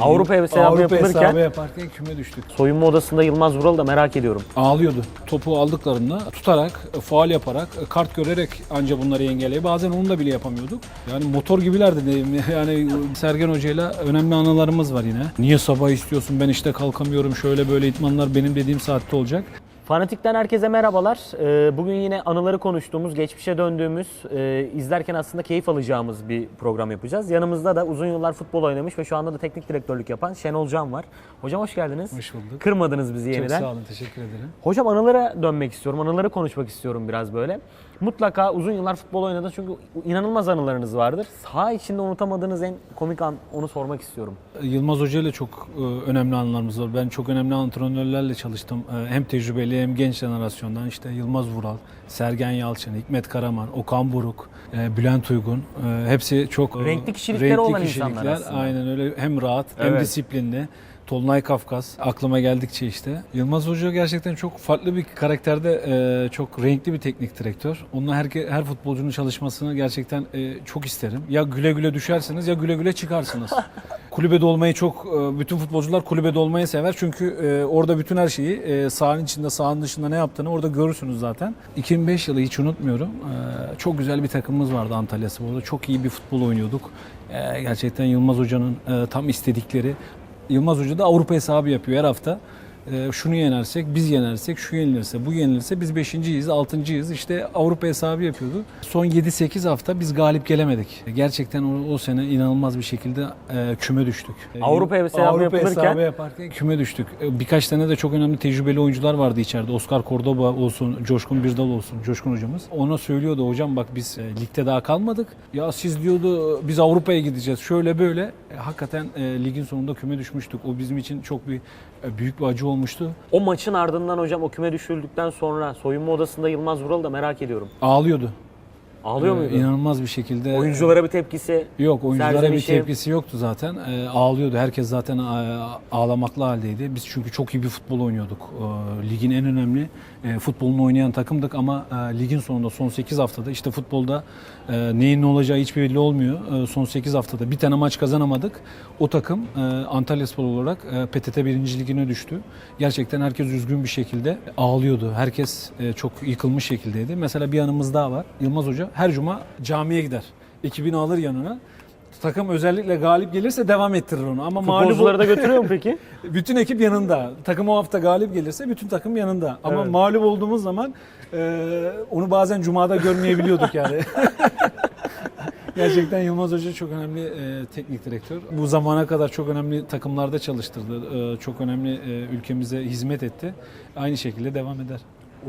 Avrupa hesabı Avrupa yapılırken- hesabı yaparken küme düştük. Soyunma odasında Yılmaz Vural'ı da merak ediyorum. Ağlıyordu. Topu aldıklarında tutarak, faal yaparak, kart görerek anca bunları engelleyi. Bazen onu da bile yapamıyorduk. Yani motor gibilerdi diyeyim. Yani Sergen Hoca'yla önemli anılarımız var yine. Niye sabah istiyorsun ben işte kalkamıyorum şöyle böyle itmanlar benim dediğim saatte olacak. Fanatikten herkese merhabalar. Ee, Bugün yine anıları konuştuğumuz, geçmişe döndüğümüz, e, izlerken aslında keyif alacağımız bir program yapacağız. Yanımızda da uzun yıllar futbol oynamış ve şu anda da teknik direktörlük yapan Şenol Can var. Hocam hoş geldiniz. Hoş bulduk. Kırmadınız bizi Çok yeniden. sağ olun teşekkür ederim. Hocam anılara dönmek istiyorum, anıları konuşmak istiyorum biraz böyle. Mutlaka uzun yıllar futbol oynadınız çünkü inanılmaz anılarınız vardır. Saha içinde unutamadığınız en komik an onu sormak istiyorum. Yılmaz Hoca ile çok e, önemli anılarımız var. Ben çok önemli antrenörlerle çalıştım. E, Hem tecrübeli hem genç jenerasyondan. İşte Yılmaz Vural, Sergen Yalçın, Hikmet Karaman, Okan Buruk, e, Bülent Uygun. Hepsi çok Renkli kişilikleri olan insanlar aslında. Aynen öyle. Hem rahat hem Evet. disiplinli. Tolunay Kafkas aklıma geldikçe işte. Yılmaz Hoca gerçekten çok farklı bir karakterde e, çok renkli bir teknik direktör. Onunla her, her futbolcunun çalışmasını gerçekten e, çok isterim. Ya güle güle düşersiniz ya güle güle çıkarsınız. kulübede olmayı çok e, bütün futbolcular kulübede olmayı sever çünkü orada bütün her şeyi sahanın içinde sahanın dışında ne yaptığını orada görürsünüz zaten. 2005 yılı hiç unutmuyorum. Çok güzel bir takımımız vardı Antalya Spor'da. Çok iyi bir futbol oynuyorduk. Gerçekten Yılmaz Hoca'nın tam istedikleri Yılmaz Hoca da Avrupa hesabı yapıyor her hafta. Ee, şunu yenersek, biz yenersek, şu yenilirse, bu yenilirse biz beşinciyiz, altıncıyız. İşte Avrupa hesabı yapıyordu. Son 7-8 hafta biz galip gelemedik. Gerçekten o, o sene inanılmaz bir şekilde e, küme düştük. Avrupa hesabı Avrupa yapılırken- hesabı yaparken küme düştük. E, Birkaç tane de çok önemli tecrübeli oyuncular vardı içeride. Oscar Cordoba olsun, Coşkun Birdal olsun, Coşkun hocamız. Ona söylüyordu hocam bak biz e, ligde daha kalmadık. Ya siz diyordu biz Avrupa'ya gideceğiz. Şöyle böyle. E, hakikaten e, ligin sonunda küme düşmüştük. O bizim için çok bir e, büyük bir acı olmuştu. O maçın ardından hocam o küme düşürüldükten sonra soyunma odasında Yılmaz Vural'ı da merak ediyorum. Ağlıyordu. Ağlıyor E, muydu? İnanılmaz bir şekilde. Oyunculara bir tepkisi. Yok oyunculara bir tepkisi yoktu zaten. E, ağlıyordu. Herkes zaten e, ağlamaklı haldeydi. Biz çünkü çok iyi bir futbol oynuyorduk. E, ligin en önemli e, futbolunu oynayan takımdık ama e, ligin sonunda son 8 haftada işte futbolda e, neyin ne olacağı hiç belli olmuyor. E, son 8 haftada bir tane maç kazanamadık. O takım e, Antalya Spor olarak e, PTT 1. Ligine düştü. Gerçekten herkes üzgün bir şekilde ağlıyordu. Herkes e, çok yıkılmış şekildeydi. Mesela bir anımız daha var. Yılmaz Hoca her cuma camiye gider. Ekibini alır yanına. Takım özellikle galip gelirse devam ettirir onu. Ama mağlup Futbolcuları da götürüyor mu peki? bütün ekip yanında. Takım o hafta galip gelirse bütün takım yanında. Ama Evet. mağlup olduğumuz zaman e, onu bazen cumada görmeyebiliyorduk yani. Gerçekten Yılmaz Hoca çok önemli e, teknik direktör. Bu zamana kadar çok önemli takımlarda çalıştırdı. E, çok önemli e, ülkemize hizmet etti. Aynı şekilde devam eder.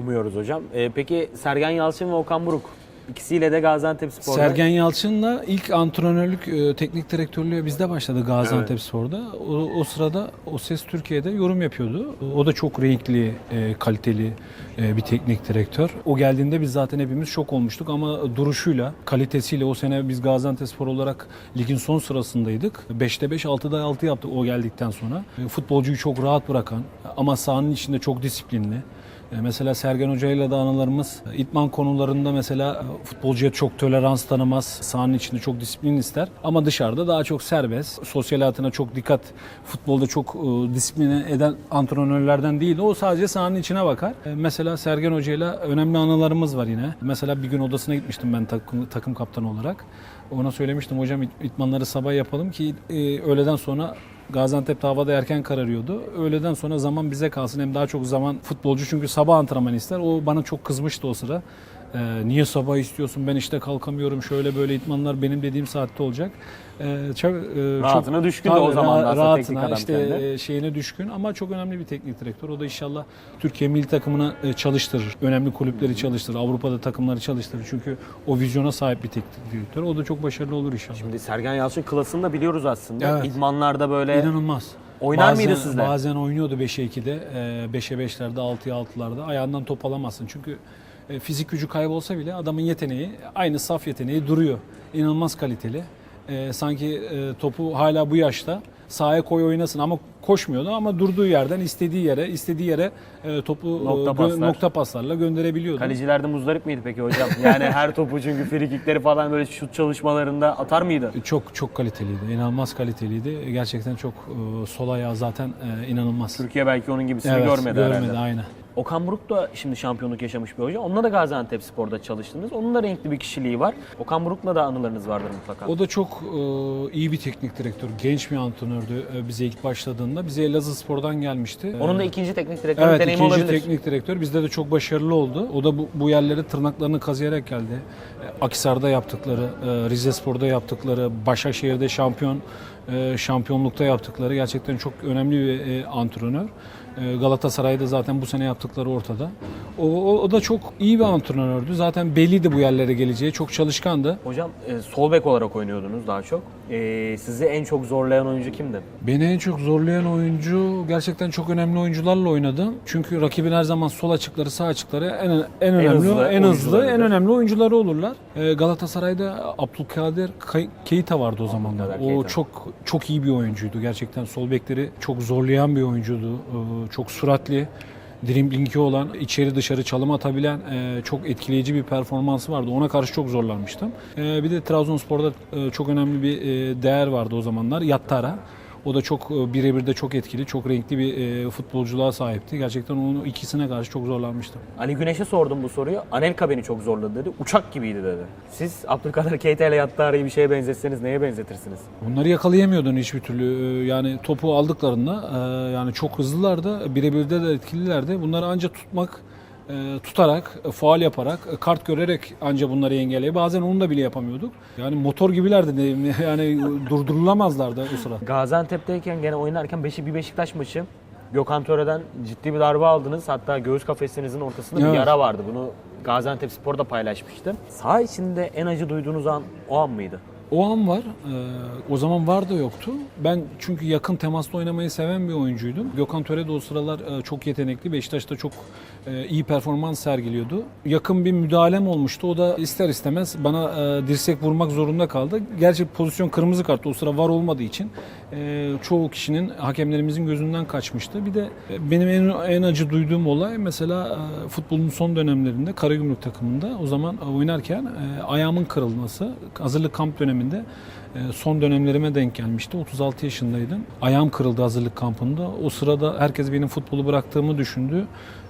Umuyoruz hocam. Ee, peki Sergen Yalçın ve Okan Buruk ikisiyle de Gaziantep Spor'da. Sergen Yalçın'la ilk antrenörlük, e, teknik direktörlüğe bizde başladı Gaziantep Spor'da. O, o sırada O Ses Türkiye'de yorum yapıyordu. O da çok renkli, e, kaliteli e, bir teknik direktör. O geldiğinde biz zaten hepimiz şok olmuştuk ama duruşuyla, kalitesiyle o sene biz Gaziantep Spor olarak ligin son sırasındaydık. 5'te 5, 6'da 6 yaptı o geldikten sonra. E, Futbolcuyu çok rahat bırakan ama sahanın içinde çok disiplinli. E, Mesela Sergen Hoca ile de anılarımız e, itman konularında mesela e, futbolcuya çok tolerans tanımaz. Sahanın içinde çok disiplin ister. Ama dışarıda daha çok serbest. Sosyal hayatına çok dikkat. Futbolda çok disipline eden antrenörlerden değil. O sadece sahanın içine bakar. Mesela Sergen Hoca ile önemli anılarımız var yine. Mesela bir gün odasına gitmiştim ben takım, takım kaptanı olarak. Ona söylemiştim hocam it- itmanları sabah yapalım ki öğleden sonra Gaziantep'te havada erken kararıyordu. Öğleden sonra zaman bize kalsın. Hem daha çok zaman futbolcu çünkü sabah antrenman ister. O bana çok kızmıştı o sıra. Ee, niye sabah istiyorsun ben işte kalkamıyorum şöyle böyle itmanlar benim dediğim saatte olacak. Ee, çok, e, Rahatına düşkün de o Tabii, zaman da ra- aslında teknik rahatına, adam işte kendi. e, şeyine düşkün ama çok önemli bir teknik direktör. O da inşallah Türkiye milli takımına e, çalıştırır. Önemli kulüpleri çalıştırır. Avrupa'da takımları çalıştırır. Çünkü o vizyona sahip bir teknik direktör. O da çok başarılı olur inşallah. Şimdi Sergen Yalçın klasını da biliyoruz aslında. Evet. İdmanlarda böyle İnanılmaz. Oynar bazen, mıydı sizde? Bazen oynuyordu 5'e 2'de, e, 5'e 5'lerde, 6'ya 6'larda. Ayağından top alamazsın. Çünkü e, fizik gücü kaybolsa bile adamın yeteneği, aynı saf yeteneği duruyor. İnanılmaz kaliteli. E, sanki e, topu hala bu yaşta sahaya koy oynasın ama koşmuyordu ama durduğu yerden istediği yere, istediği yere e, topu e, Nokta paslar. nokta paslarla gönderebiliyordu. Kaleciler de muzdarip miydi peki hocam? Yani her topu çünkü frikikleri falan böyle şut çalışmalarında atar mıydı? Çok çok kaliteliydi. inanılmaz kaliteliydi. Gerçekten çok e, sol ayağı zaten e, inanılmaz. Türkiye belki onun gibisini Evet, görmedi, görmedi herhalde. aynen. Okan Buruk da şimdi şampiyonluk yaşamış bir hoca. Onunla da Gaziantep Spor'da çalıştınız. Onun da renkli bir kişiliği var. Okan Buruk'la da anılarınız vardır mutlaka. O da çok e, iyi bir teknik direktör, genç bir antrenördü e, bize ilk başladığında. Bize Elazığ Spor'dan gelmişti. Onun da E, ikinci teknik direktör Evet deneyimi ikinci olabilir. teknik direktör bizde de çok başarılı oldu. O da bu, bu yerlere tırnaklarını kazıyarak geldi. E, Akhisar'da yaptıkları, e, Rize Spor'da yaptıkları, Başakşehir'de şampiyon şampiyonlukta yaptıkları gerçekten çok önemli bir e, antrenör. E, Galatasaray'da zaten bu sene yaptıkları ortada. O, o, o da çok iyi bir antrenördü. Zaten belliydi bu yerlere geleceği. Çok çalışkandı. Hocam e, sol bek olarak oynuyordunuz daha çok. E, sizi en çok zorlayan oyuncu kimdi? Beni en çok zorlayan oyuncu gerçekten çok önemli oyuncularla oynadım. Çünkü rakibin her zaman sol açıkları, sağ açıkları en en önemli, hızlı en hızlı, en önemli oyuncuları olurlar. Ee, Galatasaray'da Abdülkadir Keita vardı o zamanlar. O Keita. çok çok iyi bir oyuncuydu. Gerçekten sol bekleri çok zorlayan bir oyuncuydu. Ee, çok süratli driblingi olan, içeri dışarı çalım atabilen e, çok etkileyici bir performansı vardı. Ona karşı çok zorlanmıştım. E, bir de Trabzonspor'da e, çok önemli bir e, değer vardı o zamanlar. Yattara. O da çok e, birebir de çok etkili, çok renkli bir e, futbolculuğa sahipti. Gerçekten onun ikisine karşı çok zorlanmıştım. Ali Güneş'e sordum bu soruyu. Anelka beni çok zorladı dedi. Uçak gibiydi dedi. Siz Abdülkadir Keita ile Yattara'yı bir şeye benzetseniz neye benzetirsiniz? Onları yakalayamıyordun hiçbir türlü. E, Yani topu aldıklarında yani çok hızlılardı, birebirde de etkililerdi. Bunları anca tutmak tutarak, e, faal yaparak, e, kart görerek anca bunları engelleye. Bazen onu da bile yapamıyorduk. Yani motor gibilerdi. Yani durdurulamazlardı o sıra. Gaziantep'teyken gene oynarken beşi bir Beşiktaş maçı. Gökhan Töre'den ciddi bir darbe aldınız. Hatta göğüs kafesinizin ortasında bir Evet. yara vardı. Bunu Gaziantep Spor'da paylaşmıştı. Sağ içinde en acı duyduğunuz an o an mıydı? O an var. Ee, o zaman var da yoktu. Ben çünkü yakın temasla oynamayı seven bir oyuncuydum. Gökhan Töre de o sıralar e, çok yetenekli. Beşiktaş'ta çok e, iyi performans sergiliyordu. Yakın bir müdahalem olmuştu. O da ister istemez bana e, dirsek vurmak zorunda kaldı. Gerçi pozisyon kırmızı kart o sıra var olmadığı için e, çoğu kişinin hakemlerimizin gözünden kaçmıştı. Bir de e, benim en, en acı duyduğum olay mesela e, futbolun son dönemlerinde Karagümrük takımında o zaman e, oynarken e, ayağımın kırılması hazırlık kamp döneminde e, son dönemlerime denk gelmişti. 36 yaşındaydım. Ayağım kırıldı hazırlık kampında. O sırada herkes benim futbolu bıraktığımı düşündü.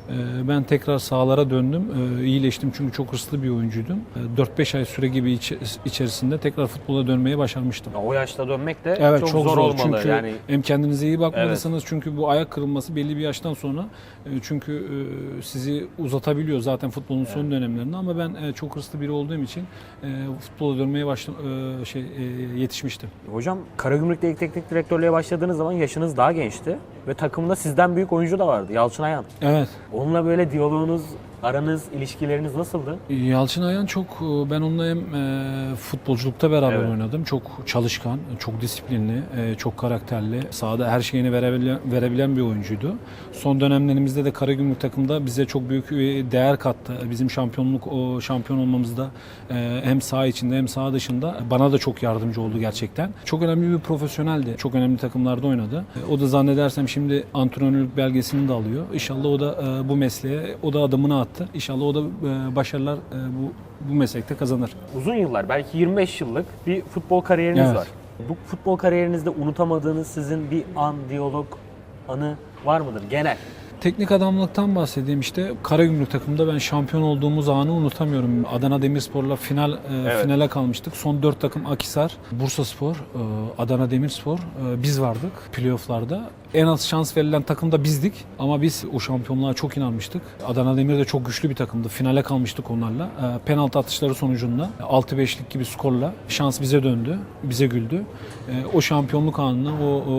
E, Ben tekrar sahalara döndüm. E, iyileştim çünkü çok hırslı bir oyuncuydum. E, 4-5 ay süre gibi içerisinde tekrar futbola dönmeye başarmıştım. Ya o yaşta dönmek de Evet çok, çok, zor, olmalı. Çünkü yani hem kendinize iyi bakmalısınız çünkü bu ayak kırılması belli bir yaştan sonra e, çünkü e, sizi uzatabiliyor zaten futbolun son dönemlerinde ama ben e, çok hırslı biri olduğum için e, futbola dönmeye başla e, şey e, yetişmiştim. hocam Karagümrük'te ilk teknik direktörlüğe başladığınız zaman yaşınız daha gençti ve takımda sizden büyük oyuncu da vardı. Yalçın Ayan. Evet. Onunla böyle diyaloğunuz, aranız, ilişkileriniz nasıldı? Yalçın Ayan çok e, ben onunla hem e, futbolculukta beraber Evet. oynadım. Çok çalışkan, çok disiplinli, e, çok karakterli. Sahada her şeyini verebilen, verebilen bir oyuncuydu. Son dönemlerimizde de Karagümrük takımda bize çok büyük bir değer kattı. Bizim şampiyonluk o şampiyon olmamızda e, hem saha içinde hem saha dışında bana da çok yardımcı oldu gerçekten. Çok önemli bir profesyoneldi. Çok önemli takımlarda oynadı. E, O da zannedersem şimdi antrenörlük belgesini de alıyor. İnşallah o da e, bu mesleğe o da adımını attı. İnşallah o da e, başarılar e, bu bu meslekte kazanır. Uzun yıllar, belki 25 yıllık bir futbol kariyeriniz Evet. var. Bu futbol kariyerinizde unutamadığınız sizin bir an, diyalog, anı var mıdır genel? Teknik adamlıktan bahsedeyim işte Karagümrük takımında ben şampiyon olduğumuz anı unutamıyorum. Adana Demirspor'la final e, Evet. finale kalmıştık. Son dört takım Akisar, Bursaspor, e, Adana Demirspor e, biz vardık playofflarda. En az şans verilen takım da bizdik ama biz o şampiyonluğa çok inanmıştık. Adana Demir de çok güçlü bir takımdı. Finale kalmıştık onlarla. E, penaltı atışları sonucunda 6-5'lik gibi skorla şans bize döndü. Bize güldü. E, o şampiyonluk anını, o, o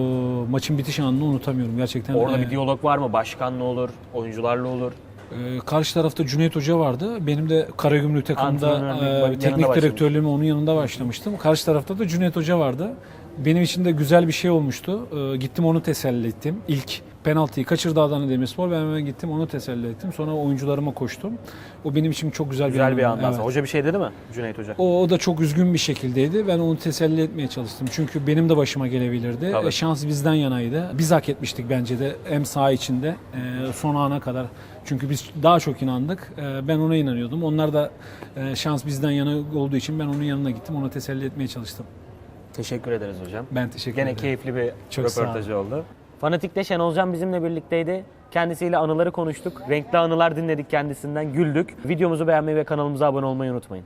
maçın bitiş anını unutamıyorum gerçekten. Orada e, bir diyalog var mı? Başkanla olur, oyuncularla olur. Ee, Karşı tarafta Cüneyt Hoca vardı. Benim de Karagümrük takımında e, teknik başlamış. direktörlüğüme onun yanında başlamıştım. Karşı tarafta da Cüneyt Hoca vardı. Benim için de güzel bir şey olmuştu. Ee, Gittim onu teselli ettim. İlk penaltıyı kaçırdı Adana Demirspor. Ben hemen gittim onu teselli ettim. Sonra oyuncularıma koştum. O benim için çok güzel, Güzel bir anı. andan sonra. Evet. Hoca bir şey dedi mi Cüneyt Hoca? O, o da çok üzgün bir şekildeydi. Ben onu teselli etmeye çalıştım. Çünkü benim de başıma gelebilirdi. Tabii. E, şans bizden yanaydı. Biz hak etmiştik bence de hem saha içinde e, son ana kadar. Çünkü biz daha çok inandık. E, ben ona inanıyordum. Onlar da e, şans bizden yana olduğu için ben onun yanına gittim. Onu teselli etmeye çalıştım. Teşekkür ederiz hocam. Ben teşekkür Gene ederim. keyifli bir Çok röportaj oldu. Fanatik'te Şenol Can bizimle birlikteydi. Kendisiyle anıları konuştuk. Renkli anılar dinledik kendisinden, güldük. Videomuzu beğenmeyi ve kanalımıza abone olmayı unutmayın.